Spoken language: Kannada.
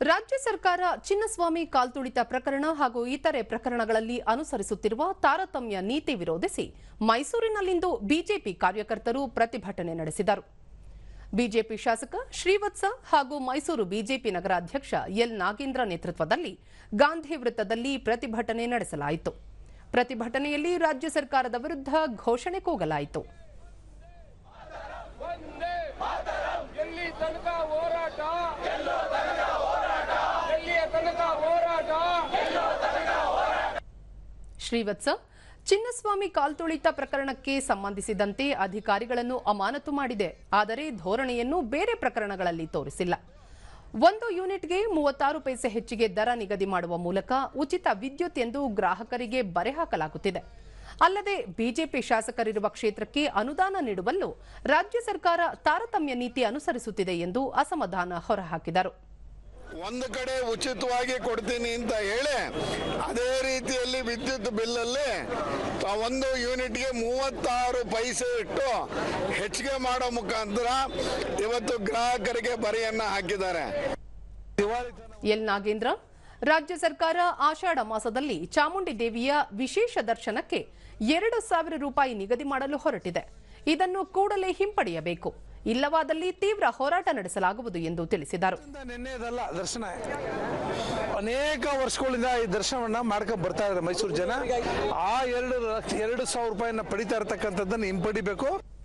ರಾಜ್ಯ ಸರ್ಕಾರ ಚಿನ್ನಸ್ವಾಮಿ ಕಾಲ್ತುಳಿತ ಪ್ರಕರಣ ಹಾಗೂ ಇತರೆ ಪ್ರಕರಣಗಳಲ್ಲಿ ಅನುಸರಿಸುತ್ತಿರುವ ತಾರತಮ್ಯ ನೀತಿ ವಿರೋಧಿಸಿ ಮೈಸೂರಿನಲ್ಲಿಂದು ಬಿಜೆಪಿ ಕಾರ್ಯಕರ್ತರು ಪ್ರತಿಭಟನೆ ನಡೆಸಿದರು. ಬಿಜೆಪಿ ಶಾಸಕ ಶ್ರೀವತ್ಸ ಹಾಗೂ ಮೈಸೂರು ಬಿಜೆಪಿ ನಗರಾಧ್ಯಕ್ಷ ಎಲ್ ನಾಗೇಂದ್ರ ನೇತೃತ್ವದಲ್ಲಿ ಗಾಂಧಿ ವೃತ್ತದಲ್ಲಿ ಪ್ರತಿಭಟನೆ ನಡೆಸಲಾಯಿತು. ಪ್ರತಿಭಟನೆಯಲ್ಲಿ ರಾಜ್ಯ ಸರ್ಕಾರದ ವಿರುದ್ಧ ಘೋಷಣೆ ಕೂಗಲಾಯಿತು. ಹೋರಾಟ? ಶ್ರೀವತ್ಸ. ಚಿನ್ನಸ್ವಾಮಿ ಕಾಲ್ತುಳಿತ ಪ್ರಕರಣಕ್ಕೆ ಸಂಬಂಧಿಸಿದಂತೆ ಅಧಿಕಾರಿಗಳನ್ನು ಅಮಾನತು ಮಾಡಿದೆ. ಆದರೆ ಧೋರಣೆಯನ್ನು ಬೇರೆ ಪ್ರಕರಣಗಳಲ್ಲಿ ತೋರಿಸಿಲ್ಲ. ಒಂದು ಯೂನಿಟ್ಗೆ ಮೂವತ್ತಾರು ಪೈಸೆ ಹೆಚ್ಚಿಗೆ ದರ ನಿಗದಿ ಮಾಡುವ ಮೂಲಕ ಉಚಿತ ವಿದ್ಯುತ್ ಎಂದು ಗ್ರಾಹಕರಿಗೆ ಬರೆ ಹಾಕಲಾಗುತ್ತಿದೆ. ಅಲ್ಲದೆ ಬಿಜೆಪಿ ಶಾಸಕರಿರುವ ಕ್ಷೇತ್ರಕ್ಕೆ ಅನುದಾನ ನೀಡುವಲ್ಲೂ ರಾಜ್ಯ ಸರ್ಕಾರ ತಾರತಮ್ಯ ನೀತಿ ಅನುಸರಿಸುತ್ತಿದೆ ಎಂದು ಅಸಮಾಧಾನ ಹೊರಹಾಕಿದರು. ಒಂದು ಕಡೆ ಉಚಿತವಾಗಿ ಕೊಡ್ತೀನಿ ಅಂತ ಹೇಳಿ, ಅದೇ ರೀತಿಯಲ್ಲಿ ವಿದ್ಯುತ್ ಬಿಲ್ಲಲ್ಲಿ ಒಂದು ಒಂದು ಯೂನಿಟ್ಗೆ ಮೂವತ್ತಾರು ಪೈಸೆ ಇಟ್ಟು ಹೆಚ್ಚಿಗೆ ಮಾಡೋ ಮುಖಾಂತರ ಇವತ್ತು ಗ್ರಾಹಕರಿಗೆ ಬರೆಯನ್ನ ಹಾಕಿದ್ದಾರೆ. ಎಲ್ ನಾಗೇಂದ್ರ, ರಾಜ್ಯ ಸರ್ಕಾರ ಆಷಾಢ ಮಾಸದಲ್ಲಿ ಚಾಮುಂಡಿ ದೇವಿಯ ವಿಶೇಷ ದರ್ಶನಕ್ಕೆ ಎರಡು ಸಾವಿರ ರೂಪಾಯಿ ನಿಗದಿ ಮಾಡಲು ಹೊರಟಿದೆ. ಇದನ್ನು ಕೂಡಲೇ ಹಿಂಪಡೆಯಬೇಕು. ಇಲ್ಲವಾದಲ್ಲಿ ತೀವ್ರ ಹೋರಾಟ ನಡೆಸಲಾಗುವುದು ಎಂದು ತಿಳಿಸಿದರು. ದರ್ಶನ. ಅನೇಕ ವರ್ಷಗಳಿಂದ ಈ ದರ್ಶನವನ್ನ ಮಾಡ್ಕೊಂಡು ಬರ್ತಾ ಇದ್ದಾರೆ ಮೈಸೂರು ಜನ. ಆ ಎರಡು ಎರಡು ಸಾವಿರ ರೂಪಾಯಿನ ಪಡಿತಾ ಇರತಕ್ಕಂಥದ್ದನ್ನು ಹಿಂಪಡಿಬೇಕು.